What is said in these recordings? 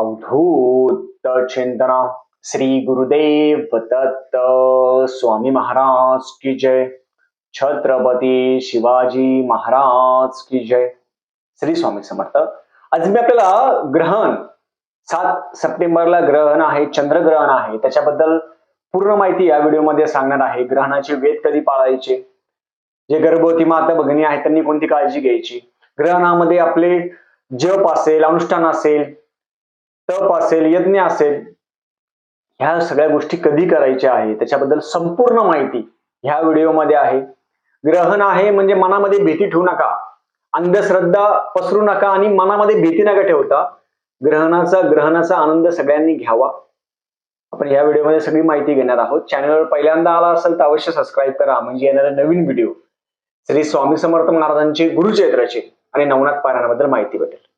अवधूत चिंतना श्री गुरुदेव दत्त स्वामी महाराज की जय। छत्रपती शिवाजी महाराज की जय। श्री स्वामी समर्थ। आज मी आपल्याला ग्रहण सात सप्टेंबरला ग्रहण आहे चंद्रग्रहण आहे त्याच्याबद्दल पूर्ण माहिती या व्हिडिओमध्ये सांगणार आहे. ग्रहणाचे वेद कधी पाळायचे? जे गर्भवती माता भगिनी आहेत त्यांनी कोणती काळजी घ्यायची? ग्रहणामध्ये आपले जप असेल अनुष्ठान असेल तप असेल यज्ञ असेल ह्या सगळ्या गोष्टी कधी करायच्या आहे? त्याच्याबद्दल संपूर्ण माहिती ह्या व्हिडिओमध्ये आहे. ग्रहण आहे म्हणजे मनामध्ये भीती ठेवू नका. अंधश्रद्धा पसरू नका आणि मनामध्ये भीती नका ठेवता. ग्रहणाचा ग्रहणाचा आनंद सगळ्यांनी घ्यावा. आपण या व्हिडिओमध्ये सगळी माहिती घेणार आहोत. चॅनलवर पहिल्यांदा आला असेल तर अवश्य सबस्क्राईब करा. म्हणजे येणारे नवीन व्हिडिओ. श्री स्वामी समर्थ महाराजांचे गुरुचैत्राचे आणि नवनाथ पारायणाबद्दल माहिती भेटेल.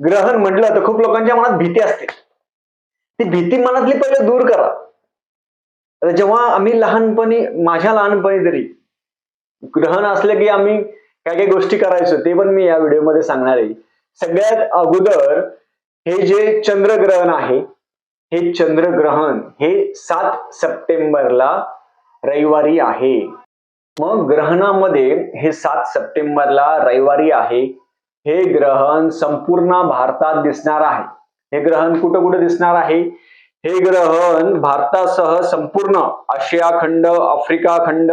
ग्रहण म्हटलं तर खूप लोकांच्या मनात भीती असते. ती भीती मनातली पहिले दूर करा. जेव्हा आम्ही लहानपणी माझ्या लहानपणी तरी ग्रहण असलं की आम्ही काय काय गोष्टी करायचो ते पण मी या व्हिडिओमध्ये सांगणार आहे. सगळ्यात अगोदर हे जे चंद्रग्रहण आहे हे चंद्रग्रहण हे सात सप्टेंबरला रविवारी आहे. मग ग्रहणामध्ये हे सात सप्टेंबरला रविवारी आहे. हे ग्रहण संपूर्ण भारतात दिसणार आहे. हे ग्रहण कुठं कुठं दिसणार आहे? हे ग्रहण भारतासह संपूर्ण आशिया खंड आफ्रिका खंड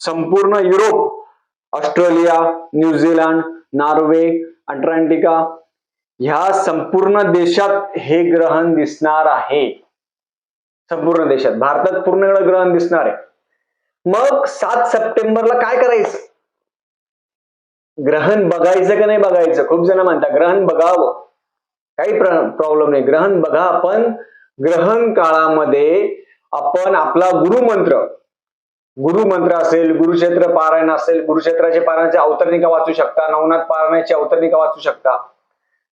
संपूर्ण Europe Australia New Zealand Norway Antarctica ह्या संपूर्ण देशात हे ग्रहण दिसणार आहे. संपूर्ण देशात. भारतात पूर्ण ग्रहण दिसणार आहे. मग सात सप्टेंबरला काय करायचं? ग्रहण बघायचं का नाही बघायचं? खूप जण म्हणतात ग्रहण बघावं. काही प्रॉब्लेम नाही. ग्रहण बघा पण ग्रहण काळामध्ये आपण आपला गुरुमंत्र गुरुमंत्र असेल गुरुक्षेत्र पारायण असेल गुरुक्षेत्राचे पारायणाचे अवतरणिका वाचू शकता नवनाथ पारायणाची अवतरणिका वाचू शकता.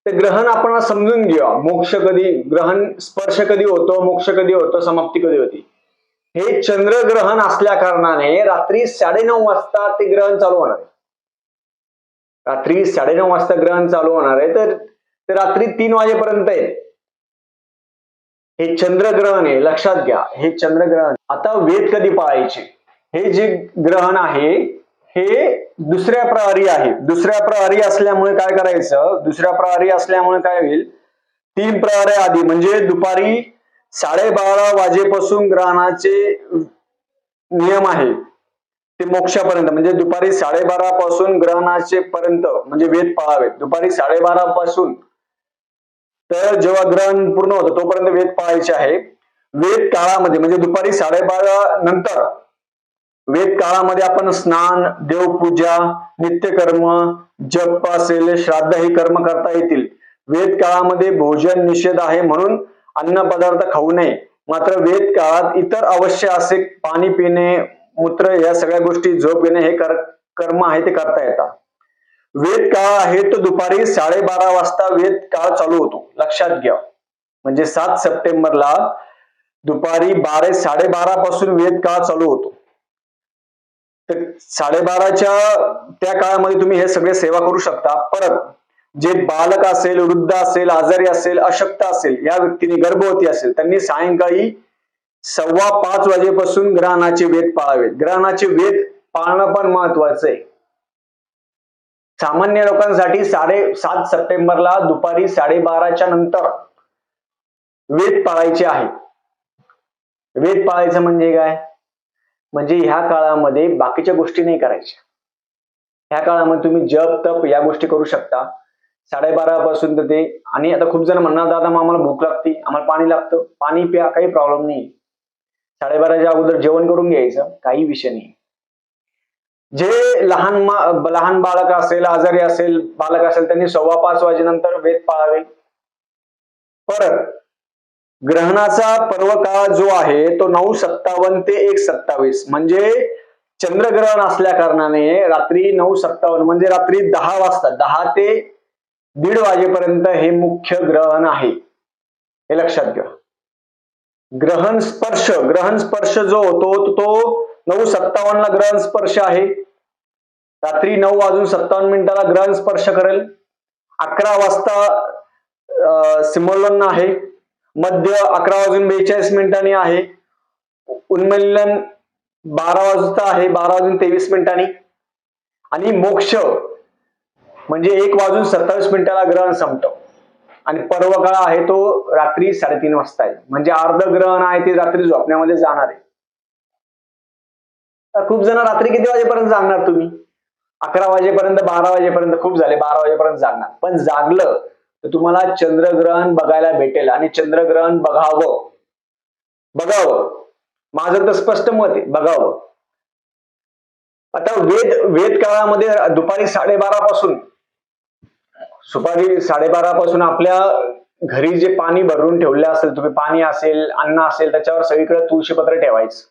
ते ग्रहण आपण समजून घेऊया. मोक्ष कधी ग्रहण स्पर्श कधी होतो मोक्ष कधी होतो समाप्ती कधी होती? हे चंद्रग्रहण असल्या कारणाने रात्री साडेनऊ वाजता ते ग्रहण चालू होणार आहे. रात्री साडेनऊ वाजता ग्रहण चालू होणार आहे तर ते रात्री तीन वाजेपर्यंत आहे. हे चंद्रग्रहण आहे लक्षात घ्या हे चंद्रग्रहण आता वेद कधी पाळायचे? हे जे ग्रहण आहे हे दुसऱ्या प्रहरी आहे. दुसऱ्या प्रहरी असल्यामुळे काय करायचं? दुसऱ्या प्रहरी असल्यामुळे काय होईल? तीन प्रहरी आधी म्हणजे दुपारी साडेबारा वाजेपासून ग्रहणाचे नियम आहे. ते मोक्षापर्यंत म्हणजे दुपारी साडेबारा पासून ग्रहणाचे पर्यंत म्हणजे वेद पाळावेत दुपारी साडेबारा पासून तर जेव्हा ग्रहण पूर्ण होतं तोपर्यंत वेद पाळायचे आहे. वेद काळामध्ये म्हणजे दुपारी साडेबारा नंतर वेद काळामध्ये आपण स्नान देवपूजा नित्यकर्म जप असेल श्राद्ध हे कर्म करता येतील. वेद काळामध्ये भोजन निषेध आहे म्हणून अन्न पदार्थ खाऊ नये. मात्र वेद काळात इतर अवश्य असे पाणी पिणे मूत्र या सगळ्या गोष्टी झोप घेणे हे कर्म आहे ते करता येतात. वेद काळ आहे तो दुपारी साडेबारा वाजता वेद काळ चालू होतो. लक्षात घ्या. म्हणजे सात सप्टेंबरला दुपारी बारा साडेबारा पासून वेद काळ चालू होतो. तर साडेबाराच्या त्या काळामध्ये तुम्ही हे सगळे सेवा करू शकता. परत जे बालक असेल वृद्ध असेल आजारी असेल अशक्त असेल या व्यक्तीने गर्भवती असेल त्यांनी सायंकाळी सव्वा पाच वाजेपासून ग्रहणाचे वेद पाळावेत. ग्रहणाचे वेद पाळणं पण महत्वाचं आहे. सामान्य लोकांसाठी साडे सात सप्टेंबरला दुपारी साडेबाराच्या नंतर वेद पाळायचे आहे. वेद पाळायचं म्हणजे काय? म्हणजे ह्या काळामध्ये बाकीच्या गोष्टी नाही करायच्या. ह्या काळामध्ये तुम्ही जप तप या गोष्टी करू शकता. साडेबारा पासून तर ते आणि आता खूप जण म्हणणार दादा मग आम्हाला भूक लागते आम्हाला पाणी लागतं पाणी प्या काही प्रॉब्लेम नाही. साडेबाराच्या अगोदर जेवण करून घ्यायचं काही विषय नाही. जे लहान लहान बालक असेल आजारी असेल बालक असेल त्यांनी सव्वा पाच वाजेनंतर वेद पाळावे. परत ग्रहणाचा पर्व काळ जो आहे तो नऊ सत्तावन्न ते एक सत्तावीस. म्हणजे चंद्रग्रहण असल्या कारणाने रात्री नऊ सत्तावन्न म्हणजे रात्री दहा वाजता दहा ते दीड वाजेपर्यंत हे मुख्य ग्रहण आहे. हे लक्षात घ्या. ग्रहण स्पर्श ग्रहण स्पर्श जो होतो तो नऊ सत्तावन्न ला ग्रहण स्पर्श आहे. रात्री नऊ वाजून सत्तावन्न मिनिटाला ग्रहण स्पर्श करेल. अकरा वाजता सिमोलन आहे. मध्य अकरा वाजून बेचाळीस मिनिटांनी आहे. उन्मिलन बारा वाजता आहे बारा वाजून तेवीस मिनिटांनी. आणि मोक्ष म्हणजे एक वाजून सत्तावीस मिनिटाला ग्रहण संपतं. आणि पर्व काळ आहे तो रात्री साडेतीन वाजता आहे. म्हणजे अर्ध ग्रहण आहे ते रात्री झोपण्यामध्ये जाणार आहे. तर खूप जण रात्री किती वाजेपर्यंत जागणार तुम्ही? अकरा वाजेपर्यंत बारा वाजेपर्यंत खूप झाले बारा वाजेपर्यंत जागणार. पण जागलं तर तुम्हाला चंद्रग्रहण बघायला भेटेल आणि चंद्रग्रहण बघावं. बघावं. माझं तर स्पष्ट मत आहे बघावं. आता वेद वेद काळामध्ये दुपारी साडेबारा पासून सुपारी साडेबारा पासून आपल्या घरी जे पाणी भरून ठेवले असेल तुम्ही पाणी असेल अन्न असेल त्याच्यावर सगळीकडे तुळशीपत्र ठेवायचं.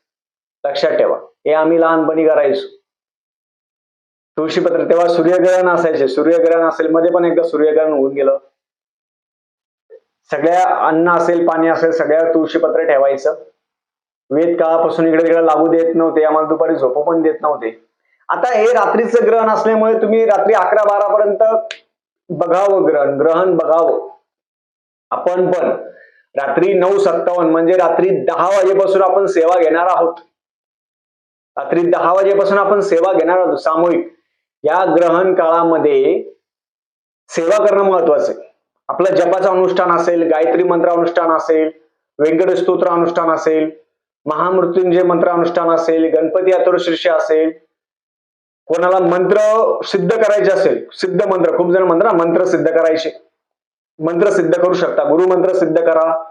लक्षात ठेवा. हे आम्ही लहानपणी करायचो. तुळशीपत्र तेव्हा सूर्यग्रहण असायचे. सूर्यग्रहण असेल मध्ये पण एकदा सूर्यग्रहण होऊन गेलं. सगळ्या अन्न असेल पाणी असेल सगळ्या तुळशीपत्र ठेवायचं. वेद काळापासून इकडे तिकडे लागू देत नव्हते. आम्हाला दुपारी झोप पण देत नव्हते. आता हे रात्रीचं ग्रहण असल्यामुळे तुम्ही रात्री अकरा बारा पर्यंत बघावं ग्रहण ग्रहण बघावं. आपण पण रात्री नऊ सत्तावन्न म्हणजे रात्री दहा वाजेपासून आपण सेवा घेणार आहोत. रात्री दहा वाजेपासून आपण सेवा घेणार आहोत सामूहिक. या ग्रहण काळामध्ये सेवा करणं महत्वाचं आहे. आपलं जपाचं अनुष्ठान असेल गायत्री मंत्र अनुष्ठान असेल व्यंकट स्तोत्र अनुष्ठान असेल महामृत्युंजय मंत्र अनुष्ठान असेल गणपती अथर्वशीर्ष असेल कोणाला मंत्र सिद्ध करायचे असेल सिद्ध मंत्र खूप जण म्हणतात ना मंत्र सिद्ध करायचे. मंत्र सिद्ध करू शकता. गुरु मंत्र सिद्ध करा.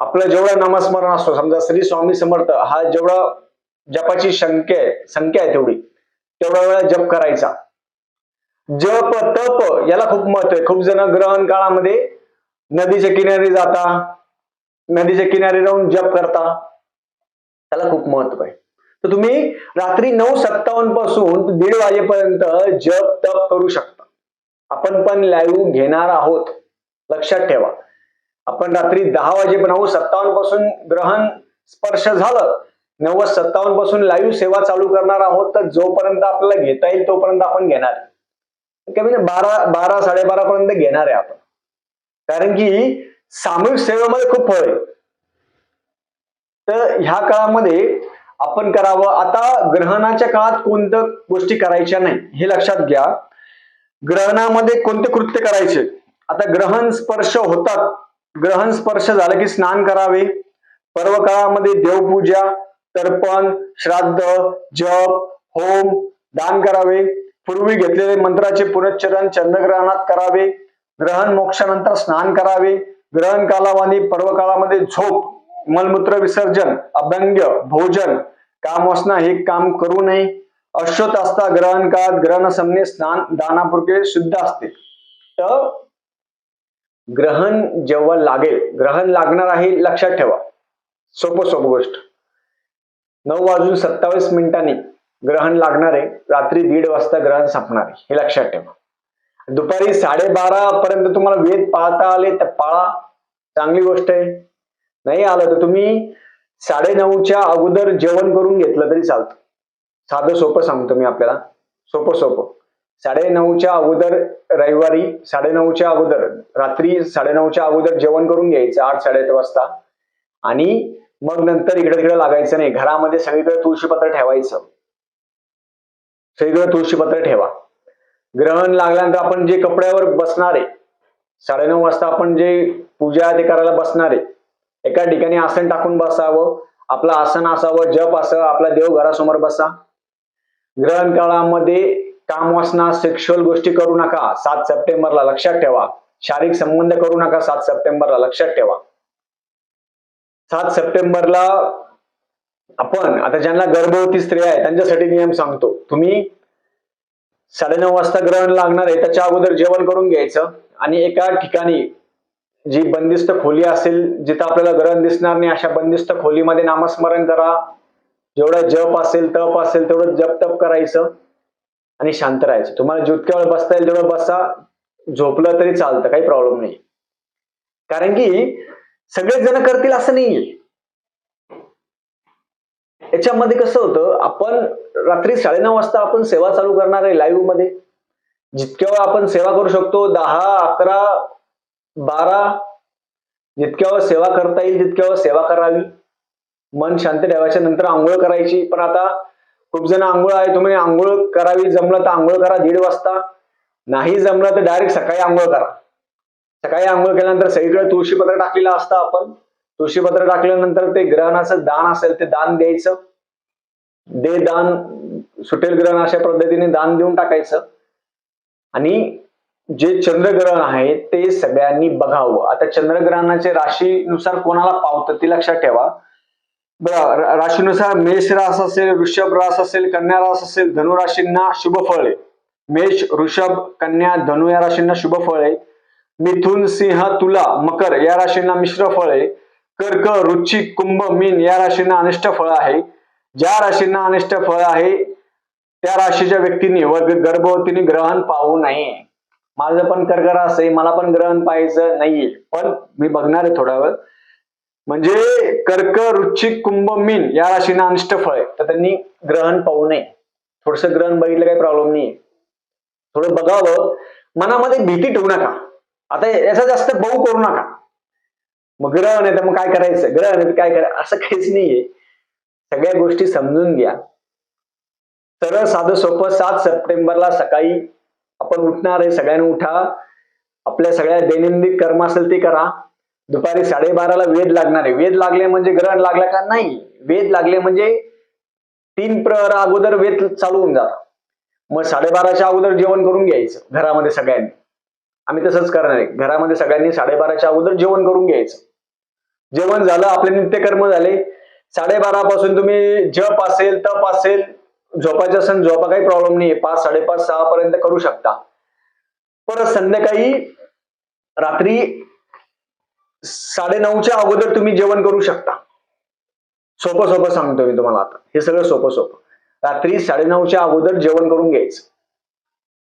आपलं जेवढं नामस्मरण असतो समजा श्री स्वामी समर्थ हा जेवढा जपाची संख्या आहे संख्या आहे तेवढी. तेवढा वेळा जप करायचा. जप तप याला खूप महत्त्व आहे. खूप जण ग्रहण काळामध्ये नदीच्या किनारी जाता नदीच्या किनारी राहून जप करता. त्याला खूप महत्त्व आहे. तर तुम्ही रात्री नऊ सत्तावन्नपासून दीड वाजेपर्यंत जप तप करू शकता. आपण पण लाईव्ह घेणार आहोत. लक्षात ठेवा. आपण रात्री दहा वाजेपर्यंत नऊ सत्तावन्नपासून ग्रहण स्पर्श झालं नव्वद सत्तावन्नपासून लाईव्ह सेवा चालू करणार आहोत तर जोपर्यंत आपल्याला घेता येईल तोपर्यंत आपण घेणार कमी म्हणजे बारा बारा साडेबारा पर्यंत घेणार आहे आपण. कारण की सामूहिक सेवेमध्ये खूप फळ आहे. तर ह्या काळामध्ये आपण करावं. आता ग्रहणाच्या काळात कोणत्या गोष्टी करायच्या नाही हे लक्षात घ्या. ग्रहणामध्ये कोणते कृत्य करायचे? आता ग्रहण स्पर्श होतात. ग्रहण स्पर्श झालं की स्नान करावे. पर्व काळामध्ये देवपूजा तर्पण श्राद्ध जप होम दान करावे. पूर्वी घेतलेले मंत्राचे पुनश्चरण चंद्रग्रहणात करावे. ग्रहण मोक्षानंतर स्नान करावे. ग्रहण कालावधी पर्व काळामध्ये झोप. मलमूत्र विसर्जन अभंग्य भोजन काम वासना हे काम करू नये. अश्वत असता ग्रहण काळात ग्रहण समने स्नान दानापुरके शुद्ध असते. तर ग्रहण जेव्हा लागेल ग्रहण लागणार आहे लक्षात ठेवा. सोपं सोपं गोष्ट. नऊ वाजून सत्तावीस मिनिटांनी ग्रहण लागणार आहे. रात्री दीड वाजता ग्रहण संपणार आहे. हे लक्षात ठेवा. दुपारी साडेबारा पर्यंत तुम्हाला वेद पाळता आले तर पाळा. चांगली गोष्ट आहे. नाही आलं तर तुम्ही साडे नऊच्या अगोदर जेवण करून घेतलं तरी चालतं. साधं सोपं सांगतो मी आपल्याला. सोपं सोपं. साडे नऊच्या अगोदर रविवारी साडे नऊच्या अगोदर रात्री साडे नऊच्या अगोदर जेवण करून घ्यायचं आठ साडेआठ वाजता. आणि मग नंतर इकडे तिकडे लागायचं नाही. घरामध्ये सगळीकडे तुळशीपत्र ठेवायचं. सगळीकडे तुळशीपत्र ठेवा. ग्रहण लागल्यानंतर आपण जे कपड्यावर बसणार आहे साडेनऊ वाजता आपण जे पूजा ते करायला बसणार आहे एका ठिकाणी आसन टाकून बसावं आपलं आसन असावं जप असं आपला देव घरासमोर बसा. ग्रहण काळामध्ये काम वासना सेक्शुअल गोष्टी करू नका. सात सप्टेंबरला लक्षात ठेवा. शारीरिक संबंध करू नका सात सप्टेंबरला लक्षात ठेवा. सात सप्टेंबरला आपण आता ज्यांना गर्भवती स्त्रिया आहे त्यांच्यासाठी नियम सांगतो. तुम्ही साडेनऊ वाजता ग्रहण लागणार आहे त्याच्या अगोदर जेवण करून घ्यायचं आणि एका ठिकाणी जी बंदिस्त खोली असेल जिथं आपल्याला ग्रहण दिसणार नाही अशा बंदिस्त खोलीमध्ये नामस्मरण करा. जेवढा जप असेल तप असेल तेवढं जप तप करायचं आणि शांत राहायचं. तुम्हाला जितक्या वेळ बसता येईल तेवढं बसा. झोपलं तरी चालतं काही प्रॉब्लेम नाही. कारण की सगळेच जण करतील असं नाहीये. याच्यामध्ये कसं होतं आपण रात्री साडेनऊ वाजता आपण सेवा चालू करणार आहे लाईव्हमध्ये. जितक्या वेळ आपण सेवा करू शकतो दहा अकरा बारा जितक्या वेळ सेवा करता येईल तितक्या वेळ सेवा करावी. मन शांत ठेवायच्या नंतर आंघोळ करायची. पण आता खूप जण आंघोळ आहे तुम्ही आंघोळ करावी. जमलं तर आंघोळ करा दीड वाजता. नाही जमलं तर डायरेक्ट सकाळी आंघोळ करा. सकाळी आंघोळ केल्यानंतर सगळीकडे तुळशीपत्र टाकलेलं असतं आपण. तुळशीपत्र टाकल्यानंतर ते ग्रहणाचं दान असेल ते दान द्यायचं. दे दान सुटेल ग्रहण अशा पद्धतीने दान देऊन टाकायचं. आणि जे चंद्रग्रहण आहे ते सगळ्यांनी बघावं. आता चंद्रग्रहणाचे राशीनुसार कोणाला पावतं ते लक्षात ठेवा. राशीनुसार मेष रास असेल वृषभ रास असेल कन्या रास असेल धनु राशींना शुभ फळ. आहे मेष ऋषभ कन्या धनु या राशींना शुभ फळ. आहे मिथुन सिंह तुला मकर या राशींना मिश्र फळ. आहे कर्क रुचिक कुंभ मीन या राशींना अनिष्ट फळ आहे. ज्या राशींना अनिष्ट फळ आहे त्या राशीच्या व्यक्तींनी व गर्भवतीने ग्रहण पाहू नये. माझं पण कर्कर असं आहे मला पण ग्रहण पाहायचं नाहीये. पण मी बघणार आहे थोडा वेळ. म्हणजे कर्क रुचिक कुंभ मीन या राशीनं अनिष्ट फळ आहे. तर त्यांनी ग्रहण पाहू नये. थोडस ग्रहण बघितलं काही प्रॉब्लेम नाही थोडं बघावं. मनामध्ये भीती ठेवू नका. आता याचा जास्त बहु करू नका. मग ग्रहण आहे तर मग काय करायचं? ग्रहण आहे काय करायचं असं काहीच नाहीये. सगळ्या गोष्टी समजून घ्या. सरळ साधं सोपं सात सप्टेंबरला सकाळी आपण उठणार आहे सगळ्यांनी उठा. आपल्या सगळ्या दैनंदिन कर्म असेल ते करा. दुपारी साडेबाराला वेद लागणार आहे. वेद लागले म्हणजे ग्रहण लागला का? नाही. वेद लागले म्हणजे तीन प्रहर अगोदर वेद चालू होऊन जातात. मग साडेबाराच्या अगोदर जेवण करून घ्यायचं घरामध्ये सगळ्यांनी. आम्ही तसंच करणार आहे. घरामध्ये सगळ्यांनी साडेबाराच्या अगोदर जेवण करून घ्यायचं. जेवण झालं आपले नित्यकर्म झाले. साडेबारा पासून तुम्ही जप असेल तप असेल झोपायचं असेल झोपा काही प्रॉब्लेम नाही पाच साडेपाच सहा पर्यंत करू शकता. परत संध्याकाळी रात्री साडे नऊच्या अगोदर तुम्ही जेवण करू शकता. सोपं सोपं सांगतो मी तुम्हाला आता. हे सगळं सोपं सोपं. रात्री साडेनऊच्या अगोदर जेवण करून घ्यायचं.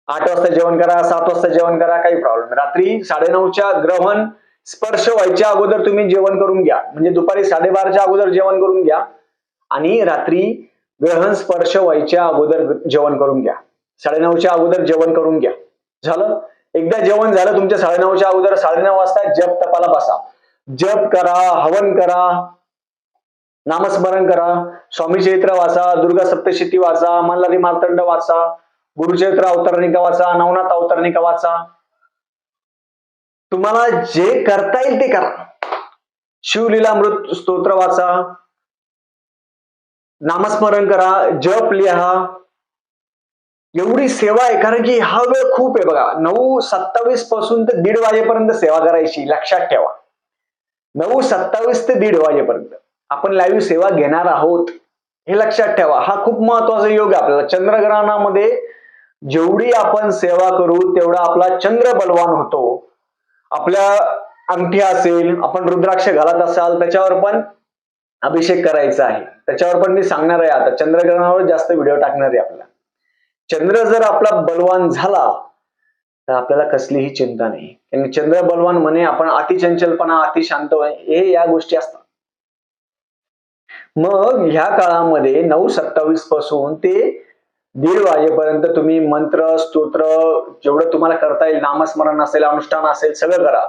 आठ वाजता जेवण करा सात वाजता जेवण करा काही प्रॉब्लेम रात्री साडेनऊच्या ग्रहण स्पर्श व्हायच्या अगोदर तुम्ही जेवण करून घ्या. म्हणजे दुपारी साडेबाराच्या अगोदर जेवण करून घ्या. आणि रात्री ग्रहण स्पर्श व्हायच्या अगोदर जेवण करून घ्या. साडेनऊच्या अगोदर जेवण करून घ्या. झालं? एकदा जेवण झालं तुमच्या साडेनऊच्या अगोदर साडेनऊ वाजता जप तपाला बसा. जप करा हवन करा नामस्मरण करा स्वामी चरित्र वाचा दुर्गा सप्तशती वाचा मल्हारी मार्तंड वाचा गुरुचरित्र अवतरणिका वाचा नवनाथ अवतरणिका वाचा. तुम्हाला जे करता येईल ते करा. शिवलीलामृत स्तोत्र वाचा. नामस्मरण करा जप लिहा. एवढी सेवा आहे कारण की हा वेळ खूप आहे बघा. नऊ सत्तावीसपासून ते दीड वाजेपर्यंत सेवा करायची लक्षात ठेवा. नऊ सत्तावीस ते दीड वाजेपर्यंत. आपण लाईव्ह सेवा घेणार आहोत हे लक्षात ठेवा. हा खूप महत्त्वाचा योग आहे आपल्याला. चंद्रग्रहणामध्ये जेवढी आपण सेवा करू तेवढा आपला चंद्र बलवान होतो. आपल्या अंगठी असेल आपण रुद्राक्ष घालत असाल त्याच्यावर पण अभिषेक करायचा आहे. त्याच्यावर पण मी सांगणार आहे आता. चंद्रग्रहणावर जास्त व्हिडिओ टाकणार आहे आपला. चंद्र जर आपला बलवान झाला तर आपल्याला कसलीही चिंता नाही. कारण चंद्र बलवान म्हणे आपण अतिचंचलपणा अति शांत हे या गोष्टी असतात. मग ह्या काळामध्ये नऊ सत्तावीसपासून ते दीड वाजेपर्यंत तुम्ही मंत्र स्तोत्र जेवढं तुम्हाला करता येईल नामस्मरण असेल अनुष्ठान असेल सगळं करा.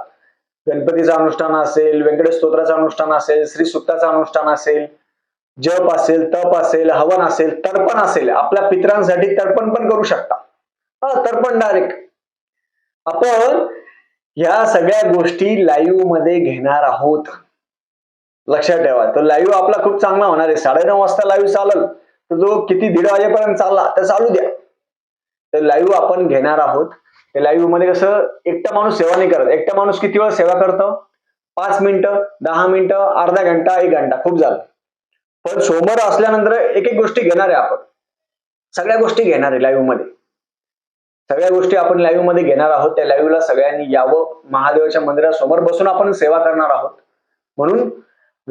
गणपतीचं अनुष्ठान असेल व्यंकटेश स्तोत्राचं अनुष्ठान असेल श्री सुक्ताचं अनुष्ठान असेल जप असेल तप असेल हवन असेल तर्पण असेल आपल्या पितरांसाठी तर्पण पण करू शकता. हा तर्पण डायरेक्ट आपण या सगळ्या गोष्टी लाईव्हमध्ये घेणार आहोत. लक्षात ठेवा तर लाईव्ह आपला खूप चांगला होणार आहे. साडेनऊ वाजता लाईव्ह चालल तर जो किती दीड वाजेपर्यंत चालला तर चालू द्या. तर लाईव्ह आपण घेणार आहोत. लाईव्हमध्ये कसं एकटा माणूस सेवा नाही करत. एकटा माणूस किती वेळ सेवा करतो? पाच मिनिटं दहा मिनिटं अर्धा घंटा एक घंटा. खूप झालं. पण समोर असल्यानंतर एक एक गोष्टी घेणार आहे आपण. सगळ्या गोष्टी घेणार आहे लाईव्हमध्ये. सगळ्या गोष्टी आपण लाईव्हमध्ये घेणार आहोत. त्या लाईव्हला सगळ्यांनी यावं. महादेवाच्या मंदिरासमोर बसून आपण सेवा करणार आहोत. म्हणून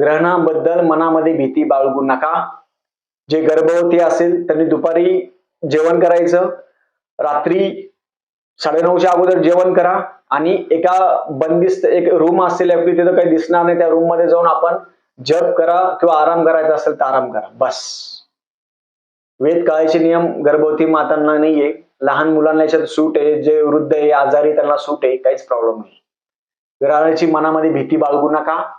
ग्रहणाबद्दल मनामध्ये भीती बाळगू नका. जे गर्भवती असेल त्यांनी दुपारी जेवण करायचं. रात्री साडेनऊच्या अगोदर जेवण करा आणि एका बंदिस्त एक रूम असेल आपली तिथं काही दिसणार नाही त्या रूममध्ये जाऊन आपण जप करा किंवा आराम करायचा असेल तर आराम करा. बस. वेद काळाचे नियम गर्भवती मातांना नाहीये. लहान मुलांना याच्यात सूट आहे. जे वृद्ध आहे आजारी त्यांना सूट आहे. काहीच प्रॉब्लेम नाही. घराण्याची मनामध्ये भीती बाळगू नका.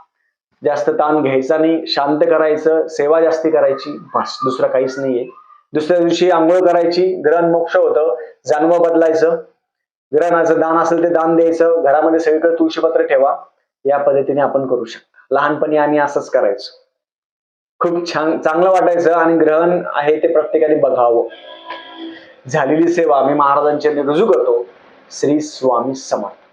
जास्त ताण घ्यायचा नाही. शांत करायचं. सेवा जास्ती करायची. बस. दुसरं काहीच नाहीये. दुसऱ्या दिवशी आंघोळ करायची. ग्रहण मोक्ष होतं. जानवं बदलायचं. ग्रहणाचं दान असेल ते दान द्यायचं. घरामध्ये सगळीकडे तुळशीपत्र ठेवा. या पद्धतीने आपण करू शकता. लहानपणी आम्ही असंच करायचो. खूप छान चांगलं वाटायचं आणि ग्रहण आहे ते प्रत्येकाने बघावं. झालेली सेवा मी महाराजांच्या रुजू करतो. श्री स्वामी समर्थ.